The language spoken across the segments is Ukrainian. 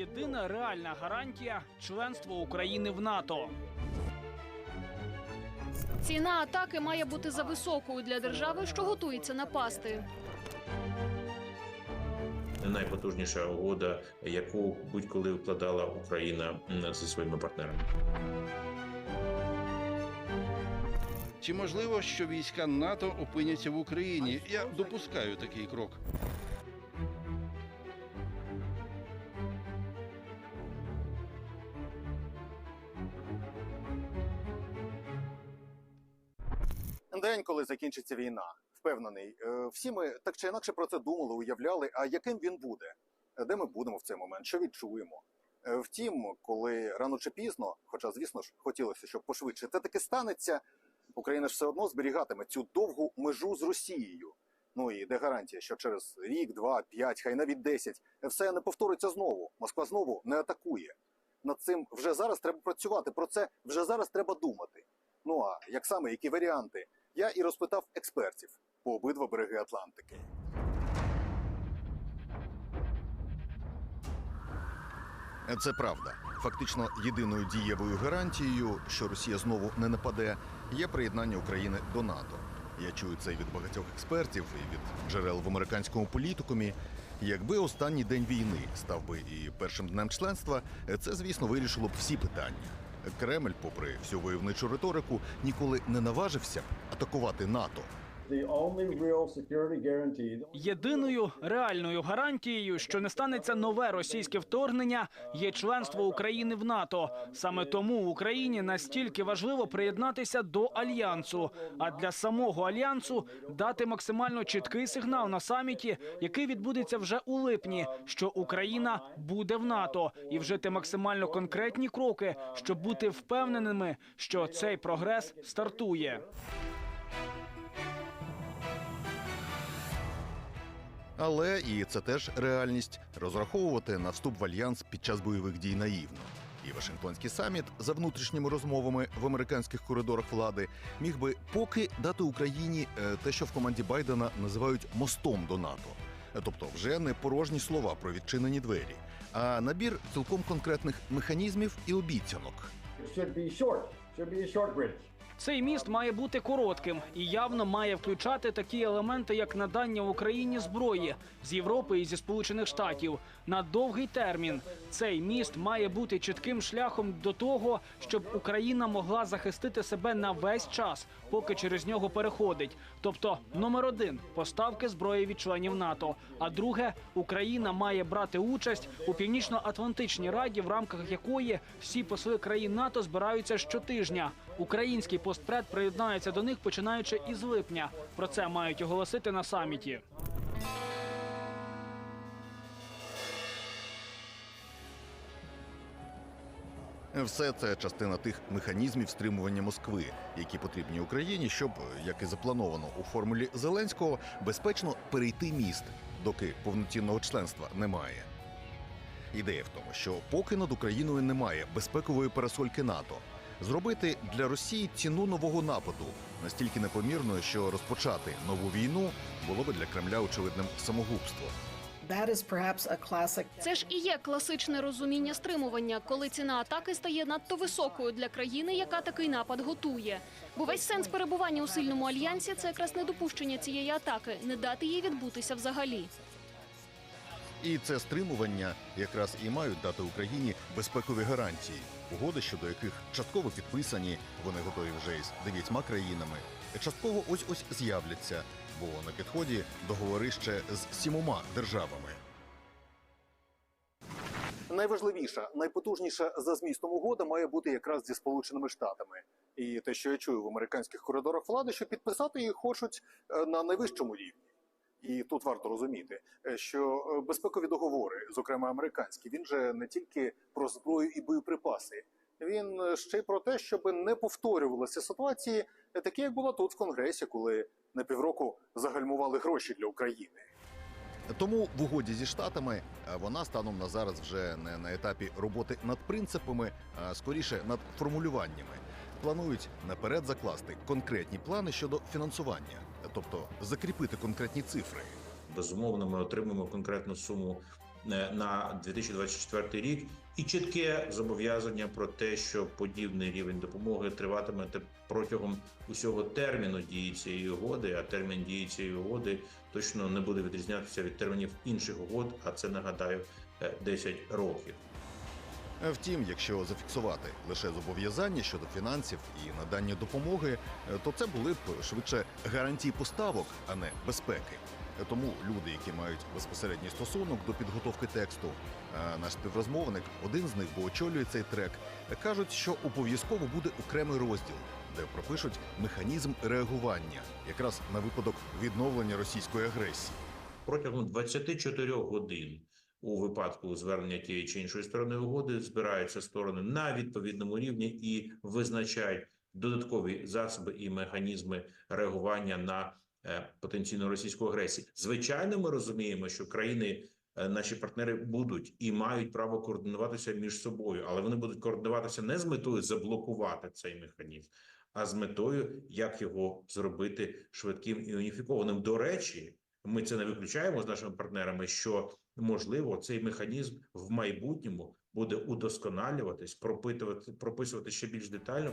єдина реальна гарантія членства України в НАТО. Ціна атаки має бути зависокою для держави, що готується напасти. найпотужніша угода, яку будь-коли вкладала Україна зі своїми партнерами. Чи можливо, що війська НАТО опиняться в Україні? Я допускаю такий крок. Коли закінчиться війна, впевнений. Е, Всі ми так чи інакше про це думали, уявляли. А яким він буде? Е, Де ми будемо в цей момент? Що відчуємо? Е, Втім, коли рано чи пізно, хоча, звісно ж, хотілося, щоб пошвидше, це таки станеться, Україна ж все одно зберігатиме цю довгу межу з Росією. Ну і де гарантія, що через рік, два, п'ять, хай навіть десять, все не повториться знову. Москва знову не атакує. Над цим вже зараз треба працювати. Про це вже зараз треба думати. Ну а як саме, які варіанти? Я і розпитав експертів по обидва береги Атлантики. Це правда. Фактично, єдиною дієвою гарантією, що Росія знову не нападе, є приєднання України до НАТО. Я чую це від багатьох експертів і від джерел в американському політикумі. Якби останній день війни став би і першим днем членства, це звісно вирішило б всі питання. Кремль, попри всю войовничу риторику, ніколи не наважився атакувати НАТО. Єдиною реальною гарантією, що не станеться нове російське вторгнення, є членство України в НАТО. Саме тому Україні настільки важливо приєднатися до альянсу. А для самого альянсу дати максимально чіткий сигнал на саміті, який відбудеться вже у липні, що Україна буде в НАТО, і вжити максимально конкретні кроки, щоб бути впевненими, що цей прогрес стартує. Але і це теж реальність розраховувати на вступ в альянс під час бойових дій наївно. І Вашингтонський саміт за внутрішніми розмовами в американських коридорах влади міг би поки дати Україні е, те, що в команді Байдена називають мостом до НАТО. Тобто, вже не порожні слова про відчинені двері, а набір цілком конкретних механізмів і обіцянок. Should be short. Should be a short bridge. Цей міст має бути коротким і явно має включати такі елементи, як надання Україні зброї з Європи і зі Сполучених Штатів на довгий термін. Цей міст має бути чітким шляхом до того, щоб Україна могла захистити себе на весь час, поки через нього переходить. Тобто, номер один поставки зброї від членів НАТО. А друге, Україна має брати участь у північно-атлантичній раді, в рамках якої всі посли країн НАТО збираються щотижня. Український постпред приєднається до них починаючи із липня. Про це мають оголосити на саміті. Все це частина тих механізмів стримування Москви, які потрібні Україні, щоб, як і заплановано у формулі Зеленського, безпечно перейти міст, доки повноцінного членства немає. Ідея в тому, що поки над Україною немає безпекової парасольки НАТО, зробити для Росії ціну нового нападу настільки непомірною, що розпочати нову війну було би для Кремля очевидним самогубством. Це ж і є класичне розуміння стримування, коли ціна атаки стає надто високою для країни, яка такий напад готує. Бо весь сенс перебування у сильному альянсі це якраз недопущення цієї атаки, не дати їй відбутися взагалі. І це стримування якраз і мають дати Україні безпекові гарантії, угоди, щодо яких частково підписані, вони готові вже із дев'ятьма країнами, частково ось ось з'являться, бо на підході договори ще з сімома державами. Найважливіша, найпотужніша за змістом угода має бути якраз зі Сполученими Штатами. І те, що я чую в американських коридорах влади, що підписати її хочуть е, на найвищому рівні. І тут варто розуміти, е, що е, безпекові договори, зокрема американські, він же не тільки про зброю і боєприпаси. Він е, ще й про те, щоб не повторювалися ситуації, такі як була тут в Конгресі, коли на півроку загальмували гроші для України. Тому в угоді зі штатами вона станом на зараз вже не на етапі роботи над принципами, а скоріше над формулюваннями. Планують наперед закласти конкретні плани щодо фінансування, тобто закріпити конкретні цифри. Безумовно, ми отримаємо конкретну суму е, на 2024 рік, і чітке зобов'язання про те, що подібний рівень допомоги триватиме протягом усього терміну дії цієї угоди. А термін дії цієї угоди точно не буде відрізнятися від термінів інших угод. А це нагадаю е, 10 років. Е, Втім, якщо зафіксувати лише зобов'язання щодо фінансів і надання допомоги, е, то це були б швидше гарантії поставок, а не безпеки. Тому люди, які мають безпосередній стосунок до підготовки тексту, е, наш співрозмовник, один з них, бо очолює цей трек, кажуть, що обов'язково буде окремий розділ, де пропишуть механізм реагування, якраз на випадок відновлення російської агресії. протягом 24 годин у випадку звернення тієї чи іншої сторони угоди збираються сторони на відповідному рівні і визначають додаткові засоби і механізми реагування на е, потенційну російську агресію. Звичайно, ми розуміємо, що країни. е, Наші партнери будуть і мають право координуватися між собою, але вони будуть координуватися не з метою заблокувати цей механізм, а з метою, як його зробити швидким і уніфікованим. До речі, ми це не виключаємо з нашими партнерами, що можливо цей механізм в майбутньому буде удосконалюватись, пропитувати, прописувати ще більш детально.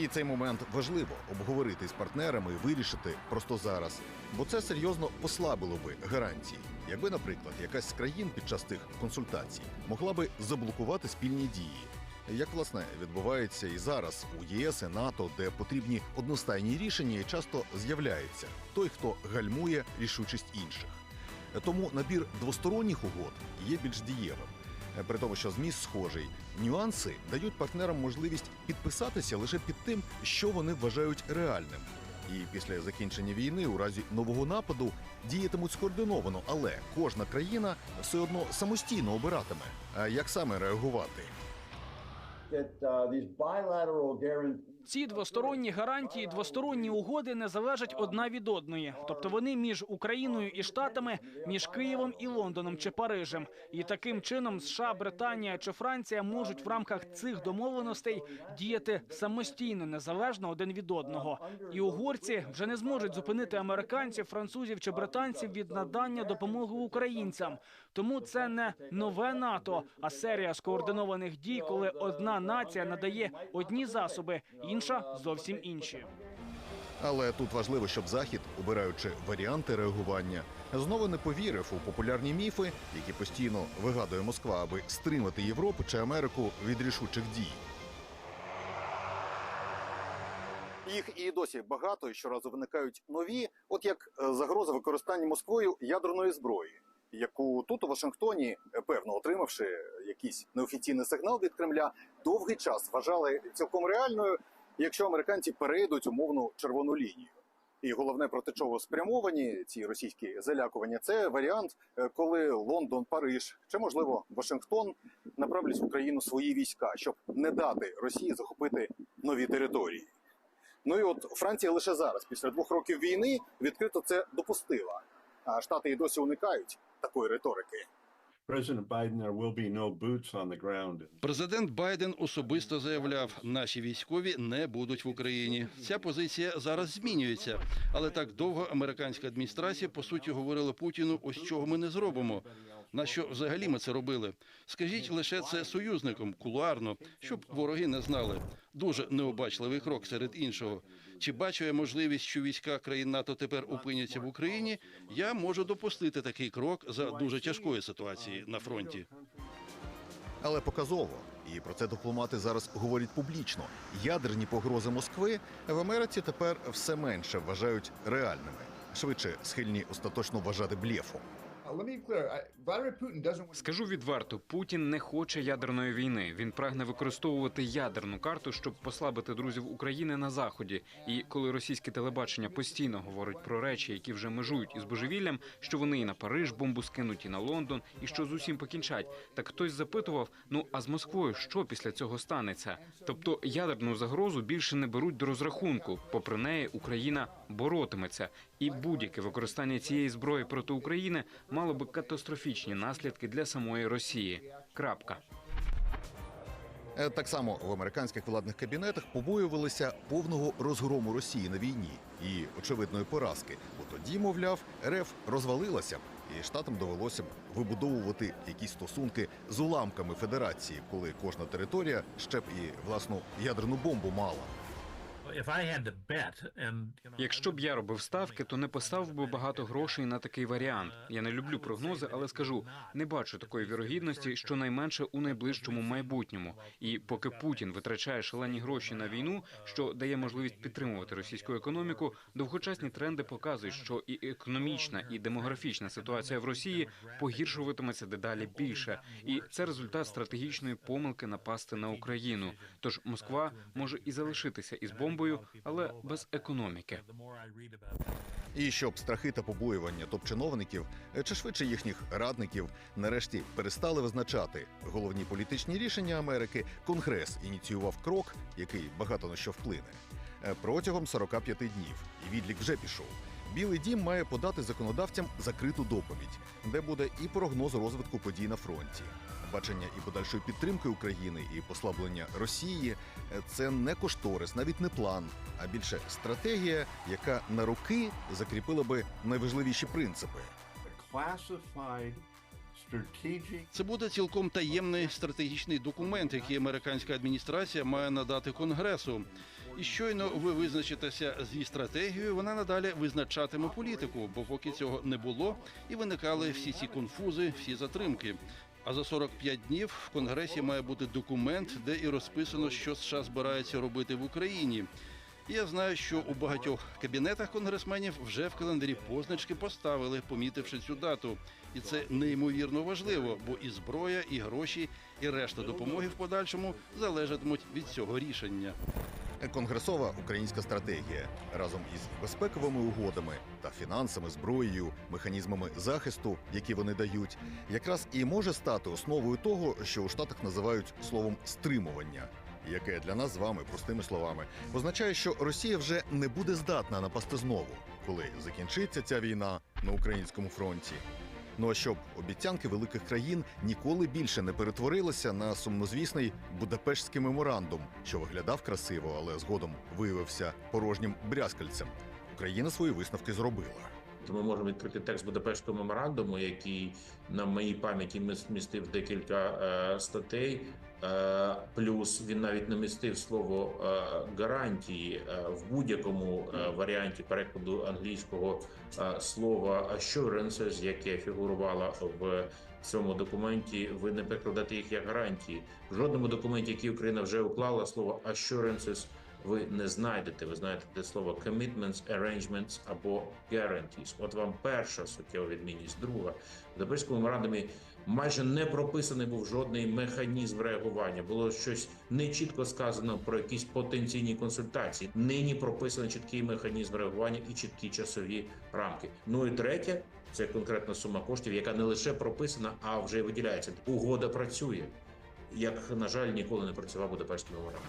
І цей момент важливо обговорити з партнерами вирішити просто зараз, бо це серйозно послабило би гарантії. Якби, наприклад, якась з країн під час тих консультацій могла би заблокувати спільні дії, як власне відбувається і зараз у ЄС і НАТО, де потрібні одностайні рішення, часто з'являється той, хто гальмує рішучість інших. Тому набір двосторонніх угод є більш дієвим. Е, При тому, що зміст схожий, нюанси дають партнерам можливість підписатися лише під тим, що вони вважають реальним. І після закінчення війни, у разі нового нападу, діятимуть скоординовано, але кожна країна все одно самостійно обиратиме, як саме реагувати. Ці двосторонні гарантії, двосторонні угоди не залежать одна від одної, тобто вони між Україною і Штатами, між Києвом і Лондоном чи Парижем. І таким чином США, Британія чи Франція можуть в рамках цих домовленостей діяти самостійно, незалежно один від одного. І угорці вже не зможуть зупинити американців, французів чи британців від надання допомоги українцям. Тому це не нове НАТО, а серія скоординованих дій, коли одна нація надає одні засоби, інша зовсім інші. Але тут важливо, щоб захід, обираючи варіанти реагування, знову не повірив у популярні міфи, які постійно вигадує Москва, аби стримати Європу чи Америку від рішучих дій. Їх і досі багато, і щоразу виникають нові, от як е, загроза використання Москвою ядерної зброї, яку тут у Вашингтоні, е, певно, отримавши якийсь неофіційний сигнал від Кремля, довгий час вважали цілком реальною, якщо американці перейдуть умовну червону лінію. І головне проти чого спрямовані ці російські залякування, це варіант, е, коли Лондон, Париж чи можливо Вашингтон направлять в Україну свої війська, щоб не дати Росії захопити нові території. Ну і от Франція лише зараз, після двох років війни, відкрито це допустила. А штати і досі уникають такої риторики. Президент Байден особисто заявляв, наші військові не будуть в Україні. Ця позиція зараз змінюється, але так довго американська адміністрація по суті говорила Путіну, ось чого ми не зробимо. На що взагалі ми це робили? Скажіть лише це союзникам кулуарно, щоб вороги не знали. Дуже необачливий крок серед іншого. Чи бачу я можливість, що війська країн НАТО тепер опиняться в Україні? Я можу допустити такий крок за дуже тяжкої ситуації на фронті. Але показово, і про це дипломати зараз говорять публічно. Ядерні погрози Москви в Америці тепер все менше вважають реальними, швидше схильні остаточно вважати блєфом. Скажу відверто, Путін не хоче ядерної війни. Він прагне використовувати ядерну карту, щоб послабити друзів України на заході. І коли російське телебачення постійно говорить про речі, які вже межують із божевіллям, що вони і на Париж бомбу скинуть, і на Лондон, і що з усім покінчать. Так хтось запитував: ну а з Москвою що після цього станеться? Тобто ядерну загрозу більше не беруть до розрахунку. Попри неї, Україна боротиметься, і будь-яке використання цієї зброї проти України мало би катастрофічні наслідки для самої Росії. Крапка. Е, Так само в американських владних кабінетах побоювалися повного розгрому Росії на війні і очевидної поразки, бо тоді, мовляв, РФ розвалилася б і штатам довелося б вибудовувати якісь стосунки з уламками федерації, коли кожна територія ще б і власну ядерну бомбу мала. Якщо б я робив ставки, то не поставив би багато грошей на такий варіант. Я не люблю прогнози, але скажу, не бачу такої вірогідності, щонайменше у найближчому майбутньому. І поки Путін витрачає шалені гроші на війну, що дає можливість підтримувати російську економіку, довгочасні тренди показують, що і економічна, і демографічна ситуація в Росії погіршуватиметься дедалі більше, і це результат стратегічної помилки напасти на Україну. Тож Москва може і залишитися із бомбою, але без економіки. І щоб страхи та побоювання топ-чиновників, е, чи швидше їхніх радників, нарешті перестали визначати головні політичні рішення Америки, Конгрес ініціював крок, який багато на що вплине. Е, Протягом 45 днів і відлік вже пішов. Білий дім має подати законодавцям закриту доповідь, де буде і прогноз розвитку подій на фронті, бачення і подальшої підтримки України і послаблення Росії. Це не кошторис, навіть не план, а більше стратегія, яка на роки закріпила би найважливіші принципи. Це буде цілком таємний стратегічний документ, який американська адміністрація має надати конгресу. І щойно ви визначитеся зі стратегією, вона надалі визначатиме політику, бо поки цього не було, і виникали всі ці конфузи, всі затримки. А за 45 днів в конгресі має бути документ, де і розписано, що США збирається робити в Україні. Я знаю, що у багатьох кабінетах конгресменів вже в календарі позначки поставили, помітивши цю дату. І це неймовірно важливо, бо і зброя, і гроші, і решта допомоги в подальшому залежатимуть від цього рішення. Конгресова українська стратегія разом із безпековими угодами та фінансами, зброєю, механізмами захисту, які вони дають, якраз і може стати основою того, що у штатах називають словом стримування. Яке для нас з вами простими словами означає, що Росія вже не буде здатна напасти знову, коли закінчиться ця війна на українському фронті. Ну а щоб обіцянки великих країн ніколи більше не перетворилися на сумнозвісний Будапештський меморандум, що виглядав красиво, але згодом виявився порожнім брязкальцем. Україна свої висновки зробила. То ми можемо відкрити текст Будапештського меморандуму, який на моїй пам'яті міс- містив декілька е, статей. Е, плюс він навіть не містив слово е, гарантії е, в будь-якому е, варіанті перекладу англійського е, слова assurances, яке фігурувало в цьому документі. Ви не перекладаєте їх як гарантії. В жодному документі, який Україна вже уклала, слово assurances ви не знайдете. Ви знаєте те слово commitments, arrangements або guarantees. От вам перша суттєва відмінність. Друга в Будапештському меморандумі майже не прописаний був жодний механізм реагування. Було щось нечітко сказано про якісь потенційні консультації. Нині прописаний чіткий механізм реагування і чіткі часові рамки. Ну і третє. Це конкретна сума коштів, яка не лише прописана, а вже й виділяється. Угода працює, як на жаль, ніколи не працював Будапештський меморандум.